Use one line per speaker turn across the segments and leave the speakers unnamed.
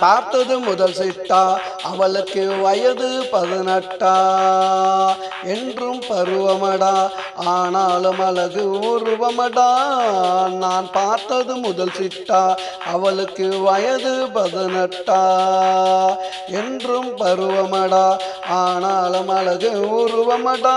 பார்த்தது முதல் சிட்டா அவளுக்கு வயது பதினெட்டா? என்றும் பருவமடா ஆனாலும் அழகு உருவமடா. நான் பார்த்தது முதல் சிட்டா அவளுக்கு வயது பதினெட்டா? என்றும் பருவமடா ஆனாலும் அழகு உருவமடா.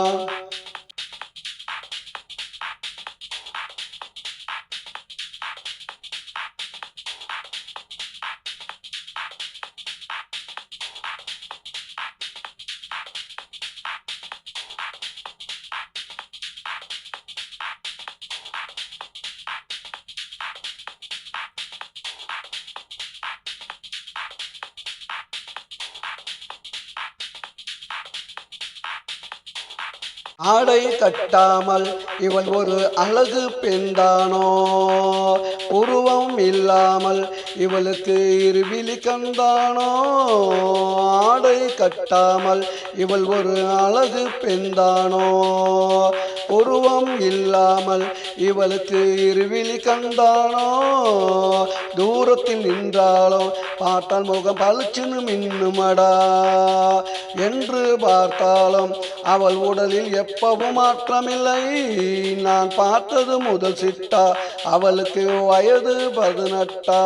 ஆடை கட்டாமல் இவள் ஒரு அழகு பெண்தானோ உருவம் இல்லாமல் இவளுக்கு இருவிழி கண்டானோ? ஆடை கட்டாமல் இவள் ஒரு அழகு பெண்தானோ உருவம் இல்லாமல் இவளுக்கு இருவிழி கண்டானோ? தூரத்தில் நின்றாலோ? பார்த்தால் முகம் பளிச்சுன்னு மின்னுமடா? என்று பார்த்தாலும் அவள் உடலில் எப்பவும் மாற்றமில்லை. நான் பார்த்தது முதல் சிட்டா அவளுக்கு வயது பதினெட்டா?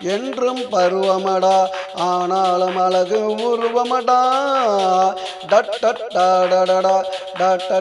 என்றும் பருவமடா ஆனாலும் அழகு உருவமடா? டட்டடாடடடா டாட்டா